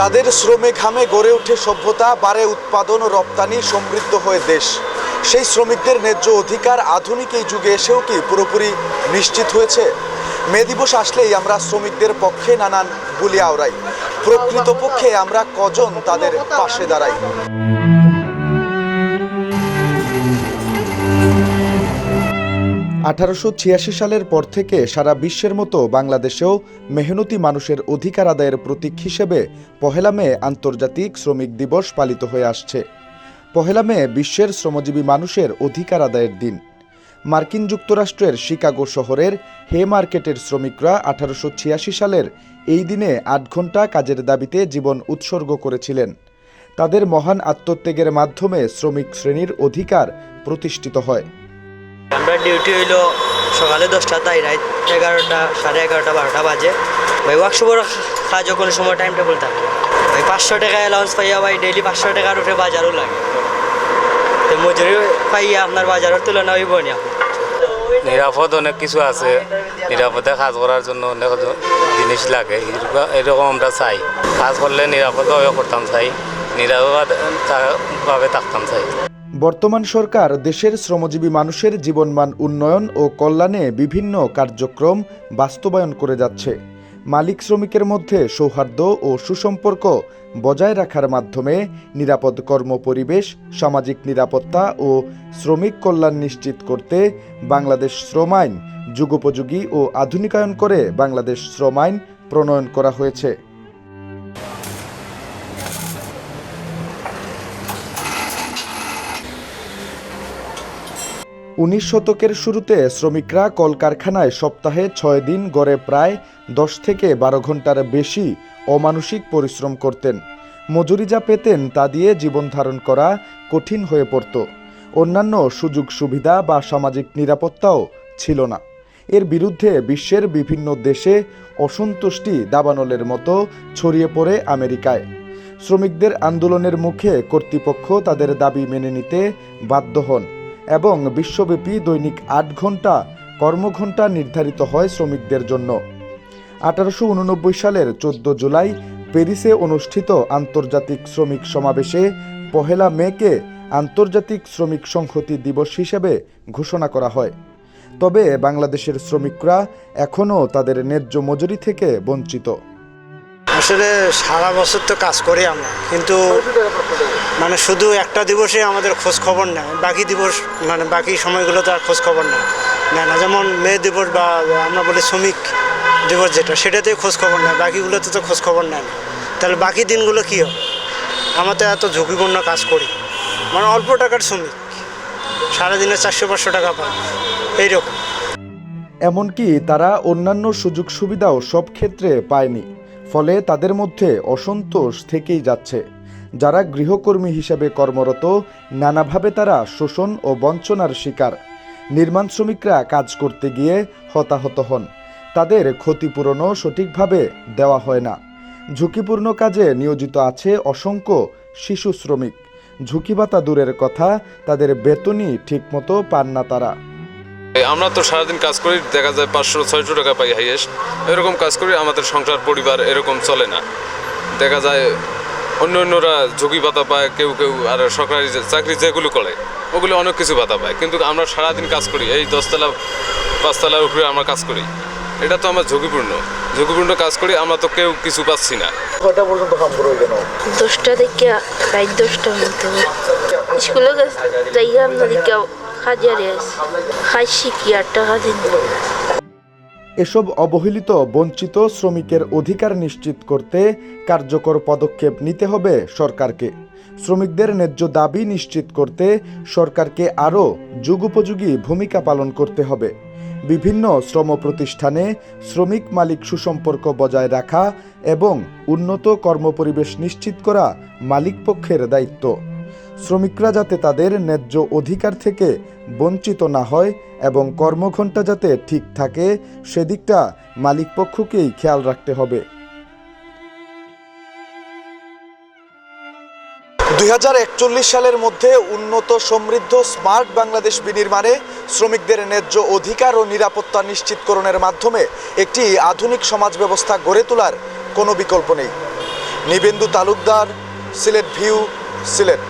যাদের শ্রমে ঘামে গড়ে ওঠে সভ্যতা, বাড়ে উৎপাদন ও রপ্তানি, সমৃদ্ধ হয়ে দেশ। সেই শ্রমিকদের ন্যায্য অধিকার আধুনিক এই যুগে এসেও কি পুরোপুরি নিশ্চিত হয়েছে? মে দিবস আসলেই আমরা শ্রমিকদের পক্ষে নানান বলিয়া আওড়াই প্রকৃতপক্ষে আমরা কজন তাদের পাশে দাঁড়াই? আঠারোশো ছিয়াশি সালের পর থেকে সারা বিশ্বের মতো বাংলাদেশেও মেহনতি মানুষের অধিকার আদায়ের প্রতীক হিসেবে পহেলা মে আন্তর্জাতিক শ্রমিক দিবস পালিত হয়ে আসছে। পহেলা মে বিশ্বের শ্রমজীবী মানুষের অধিকার আদায়ের দিন। মার্কিন যুক্তরাষ্ট্রের শিকাগো শহরের হে মার্কেটের শ্রমিকরা আঠারোশো ছিয়াশি সালের এই দিনে আট ঘণ্টা কাজের দাবিতে জীবন উৎসর্গ করেছিলেন। তাদের মহান আত্মত্যাগের মাধ্যমে শ্রমিক শ্রেণির অধিকার প্রতিষ্ঠিত হয়। আমরা ডিউটি হইল সকালে দশটা, তাই রাত এগারোটা, সাড়ে এগারোটা, বারোটা বাজে। ভাই ওয়ার্কশপের কাজও কোনো সময় টাইম টেবিল থাকে ভাই, পাঁচশো টাকা অ্যালাউন্স পাইয়া ভাই ডেইলি পাঁচশো টাকার উঠে বাজারও লাগে। তো মজুরি পাইয়া আপনার বাজারের তুলনা হইব না। নিরাপদ অনেক কিছু আছে। নিরাপদে কাজ করার জন্য অনেক জিনিস লাগে। এরকম- আমরা চাই। কাজ করলে নিরাপদভাবে করতাম চাই। নিরাপদভাবে থাকতাম চাই। বর্তমান সরকার দেশের শ্রমজীবী মানুষের জীবনমান উন্নয়ন ও কল্যাণে বিভিন্ন কার্যক্রম বাস্তবায়ন করে যাচ্ছে। মালিক শ্রমিকের মধ্যে সৌহার্দ্য ও সুসম্পর্ক বজায় রাখার মাধ্যমে নিরাপদ কর্ম পরিবেশ সামাজিক নিরাপত্তা ও শ্রমিক কল্যাণ নিশ্চিত করতে বাংলাদেশ শ্রম আইন যুগোপযোগী ও আধুনিকায়ন করে বাংলাদেশ শ্রম আইন প্রণয়ন করা হয়েছে। উনিশ শতকের শুরুতে শ্রমিকরা কলকারখানায় সপ্তাহে ছয় দিন গড়ে প্রায় দশ থেকে বারো ঘণ্টার বেশি অমানসিক পরিশ্রম করতেন। মজুরি যা পেতেন তা দিয়ে জীবন ধারণ করা কঠিন হয়ে পড়ত। অন্যান্য সুযোগ সুবিধা বা সামাজিক নিরাপত্তাও ছিল না। এর বিরুদ্ধে বিশ্বের বিভিন্ন দেশে অসন্তুষ্টি দাবানলের মতো ছড়িয়ে পড়ে আমেরিকায়। শ্রমিকদের আন্দোলনের মুখে কর্তৃপক্ষ তাদের দাবি মেনে নিতে বাধ্য হন। এবং বিশ্বব্যাপী দৈনিক আট ঘণ্টা কর্মঘণ্টা নির্ধারিত হয় শ্রমিকদের জন্য। আঠারোশো উননব্বই সালের চোদ্দ জুলাই প্যারিসে অনুষ্ঠিত আন্তর্জাতিক শ্রমিক সমাবেশে পহেলা মেকে আন্তর্জাতিক শ্রমিক সংহতি দিবস হিসেবে ঘোষণা করা হয়। তবে বাংলাদেশের শ্রমিকরা এখনও তাদের ন্যায্য মজুরি থেকে বঞ্চিত। আসলে সারা বছর তো কাজ করি আমরা, কিন্তু মানে শুধু একটা দিবসে আমাদের খোঁজ খবর নেয়, বাকি দিবস মানে বাকি সময়গুলো তো আর খোঁজ খবর নেয় নেয় না, যেমন মে দিবস বা আমরা বলি শ্রমিক দিবস যেটা, সেটাতেই খোঁজ খবর নেয়, বাকিগুলোতে তো খোঁজ খবর নেয় না। তাহলে বাকি দিনগুলো কী হবে? আমরা তো এত ঝুঁকিপূর্ণ কাজ করি। মানে অল্প টাকার শ্রমিক, সারাদিনে চারশো পাঁচশো টাকা পায়, এইরকম। এমনকি তারা অন্যান্য সুযোগ সুবিধাও সব ক্ষেত্রে পায়নি। ফলে তাদের মধ্যে অসন্তোষ থেকেই যাচ্ছে। যারা গৃহকর্মী হিসেবে কর্মরত, নানাভাবে তারা শোষণ ও বঞ্চনার শিকার। নির্মাণ শ্রমিকরা কাজ করতে গিয়ে হতাহত হন। তাদের ক্ষতিপূরণও সঠিকভাবে দেওয়া হয় না। ঝুঁকিপূর্ণ কাজে নিয়োজিত আছে অসংখ্য শিশু শ্রমিক। ঝুঁকি ভাতা দূরের কথা, তাদের বেতনই ঠিকমতো পান না তারা। আমরা তো সারাদিন কাজ করি দেখা যায় পাঁচশো ছয়শো টাকা পাই হাইয়েস্ট। এরকম কাজ করি আমাদের সংসার পরিবার এরকম চলে না। দেখা যায় অন্য অন্যরা ঝুঁকি ভাতা পায় কেউ কেউ আর সরকারি চাকরি যেগুলো করে ওগুলো অনেক কিছু ভাতা পায়। কিন্তু আমরা সারাদিন কাজ করি এই দশতলা পাঁচতলার উপরে আমরা কাজ করি। এটা তো আমার ঝুঁকিপূর্ণ। ঝুঁকিপূর্ণ কাজ করি আমরা তো কেউ কিছু পাচ্ছি না। দশটা থেকে স্কুলে যাইয়া আপনাদেরকে এসব অবহেলিত বঞ্চিত শ্রমিকের অধিকার নিশ্চিত করতে কার্যকর পদক্ষেপ নিতে হবে সরকারকে। শ্রমিকদের ন্যায্য দাবি নিশ্চিত করতে সরকারকে আরও যুগোপযোগী ভূমিকা পালন করতে হবে। বিভিন্ন শ্রম প্রতিষ্ঠানে শ্রমিক মালিক সুসম্পর্ক বজায় রাখা এবং উন্নত কর্মপরিবেশ নিশ্চিত করা মালিকপক্ষের দায়িত্ব। শ্রমিকরা যাতে তাদের ন্যায্য অধিকার থেকে বঞ্চিত না হয় এবং কর্মঘণ্টা যাতে ঠিক থাকে, সেদিকটা মালিকপক্ষকেই খেয়াল রাখতে হবে। দু হাজার একচল্লিশ সালের মধ্যে উন্নত সমৃদ্ধ স্মার্ট বাংলাদেশ বিনির্মাণে শ্রমিকদের ন্যায্য অধিকার ও নিরাপত্তা নিশ্চিতকরণের মাধ্যমে একটি আধুনিক সমাজ ব্যবস্থা গড়ে তোলার কোনো বিকল্প নেই। নিবেন্দু তালুকদার, সিলেট ভিউ, সিলেট।